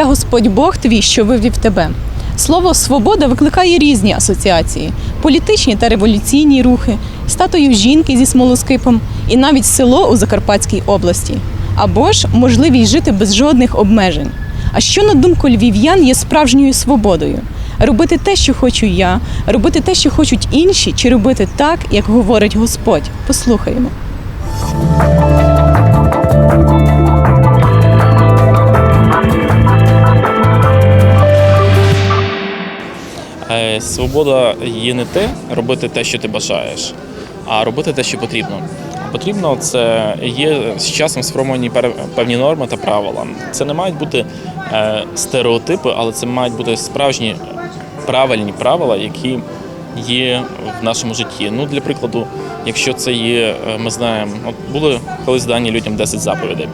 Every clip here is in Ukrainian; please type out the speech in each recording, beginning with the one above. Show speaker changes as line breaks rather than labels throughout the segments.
Я Господь Бог твій, що вивів тебе. Слово свобода викликає різні асоціації: політичні та революційні рухи, статую жінки зі смолоскипом і навіть село у Закарпатській області. Або ж можливість жити без жодних обмежень. А що на думку львів'ян є справжньою свободою? Робити те, що хочу я, робити те, що хочуть інші, чи робити так, як говорить Господь. Послухаємо.
Свобода є не те робити те, що ти бажаєш, а робити те, що потрібно. Потрібно це є з часом сформовані певні норми та правила. Це не мають бути е, стереотипи, але це мають бути справжні правильні правила, які є в нашому житті. Ну, для прикладу, якщо це є, е, ми знаємо, от були колись дані людям 10 заповідей.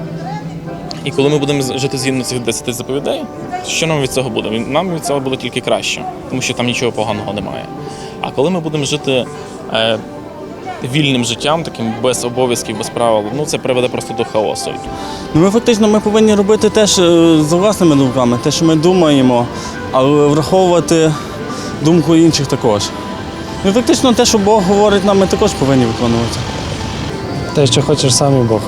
І коли ми будемо жити згідно цих 10 заповідей, що нам від цього буде? Нам від цього буде тільки краще, тому що там нічого поганого немає. А коли ми будемо жити е, вільним життям, таким без обов'язків, без правил, ну це приведе просто до хаосу.
Ну, ми фактично ми повинні робити теж е, за власними думками, те, що ми думаємо, але враховувати думку інших також. Ну, фактично те, що Бог говорить нам, ми також повинні виконувати.
Те, що хочеш сам і Бог.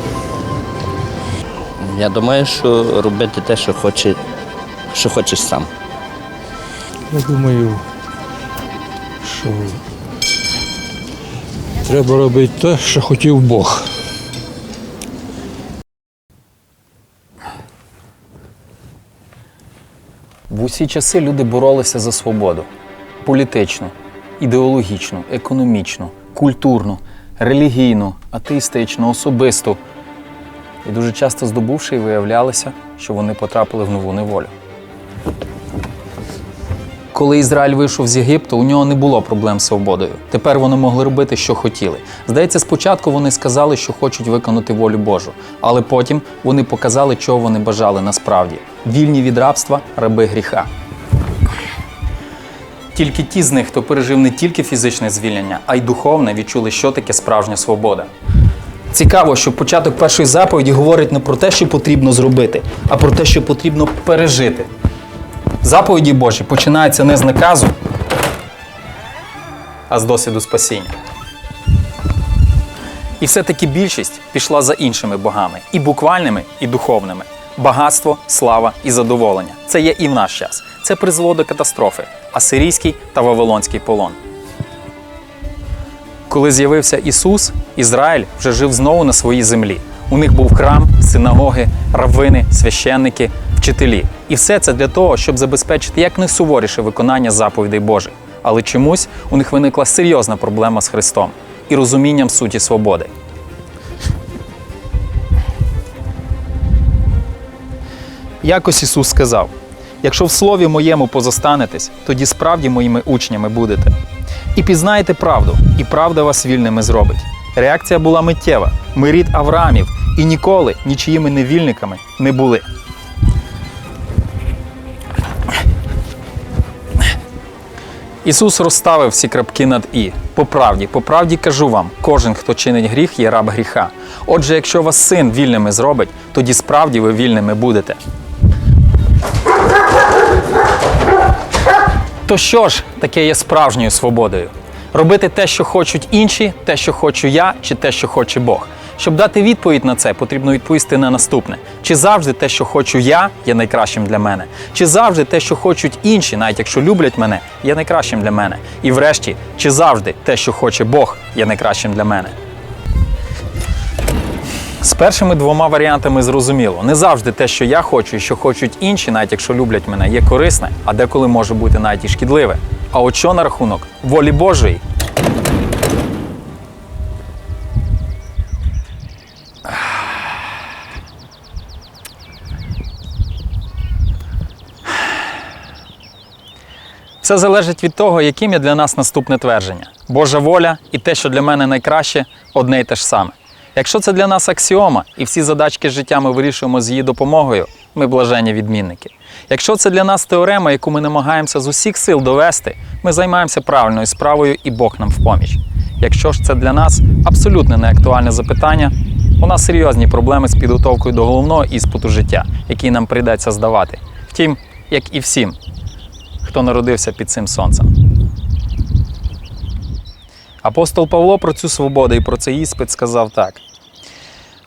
Я думаю, що робити те, що, хоче, що хочеш сам.
Я думаю, що треба робити те, що хотів Бог.
В усі часи люди боролися за свободу політичну, ідеологічну, економічну, культурну, релігійну, атеїстичну, особисту. І дуже часто здобувши, і виявлялося, що вони потрапили в нову неволю. Коли Ізраїль вийшов з Єгипту, у нього не було проблем з свободою. Тепер вони могли робити, що хотіли. Здається, спочатку вони сказали, що хочуть виконати волю Божу, але потім вони показали, чого вони бажали насправді: вільні від рабства, раби гріха. Тільки ті з них, хто пережив не тільки фізичне звільнення, а й духовне, відчули, що таке справжня свобода. Цікаво, що початок першої заповіді говорить не про те, що потрібно зробити, а про те, що потрібно пережити. Заповіді Божі починаються не з наказу, а з досвіду спасіння. І все-таки більшість пішла за іншими богами, і буквальними, і духовними. Багатство, слава і задоволення. Це є і в наш час. Це призвело до катастрофи асирійський та вавилонський полон. Коли з'явився Ісус, Ізраїль вже жив знову на своїй землі. У них був храм, синагоги, раввини, священники, вчителі. І все це для того, щоб забезпечити якнайсуворіше виконання заповідей Божих. Але чомусь у них виникла серйозна проблема з Христом і розумінням суті свободи. Якось Ісус сказав: якщо в слові моєму позостанетесь, тоді справді моїми учнями будете. І пізнаєте правду, і правда вас вільними зробить. Реакція була миттєва. Ми рід Авраамів і ніколи нічиїми невільниками не були. Ісус розставив всі крапки над І. По правді, по правді кажу вам, кожен, хто чинить гріх, є раб гріха. Отже, якщо вас син вільними зробить, тоді справді ви вільними будете. То що ж таке є справжньою свободою? Робити те, що хочуть інші, те, що хочу я, чи те, що хоче Бог. Щоб дати відповідь на це, потрібно відповісти на наступне: чи завжди те, що хочу я, є найкращим для мене, чи завжди те, що хочуть інші, навіть якщо люблять мене, є найкращим для мене. І врешті, чи завжди те, що хоче Бог, є найкращим для мене. З першими двома варіантами зрозуміло. Не завжди те, що я хочу і що хочуть інші, навіть якщо люблять мене, є корисне, а деколи може бути навіть і шкідливе. А от що на рахунок волі Божої? Все залежить від того, яким є для нас наступне твердження. Божа воля і те, що для мене найкраще, одне й те ж саме. Якщо це для нас аксіома, і всі задачки життя ми вирішуємо з її допомогою, ми блаженні відмінники. Якщо це для нас теорема, яку ми намагаємося з усіх сил довести, ми займаємося правильною справою і Бог нам в поміч. Якщо ж це для нас абсолютно неактуальне запитання, у нас серйозні проблеми з підготовкою до головного іспиту життя, який нам прийдеться здавати. Втім, як і всім, хто народився під цим сонцем. Апостол Павло про цю свободу і про цей іспит сказав так: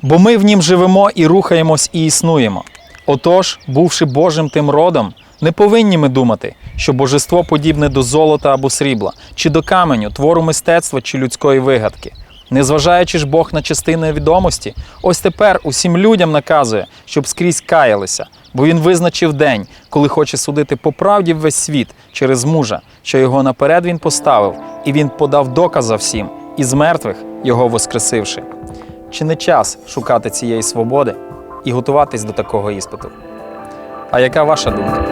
бо ми в нім живемо і рухаємось і існуємо. Отож, бувши Божим тим родом, не повинні ми думати, що божество подібне до золота або срібла, чи до каменю, твору мистецтва чи людської вигадки. Незважаючи ж Бог на частини відомості, ось тепер усім людям наказує, щоб скрізь каялися, бо він визначив день, коли хоче судити по правді весь світ через мужа, що його наперед він поставив, і він подав доказа всім, і з мертвих його воскресивши. Чи не час шукати цієї свободи і готуватись до такого іспиту? А яка ваша думка?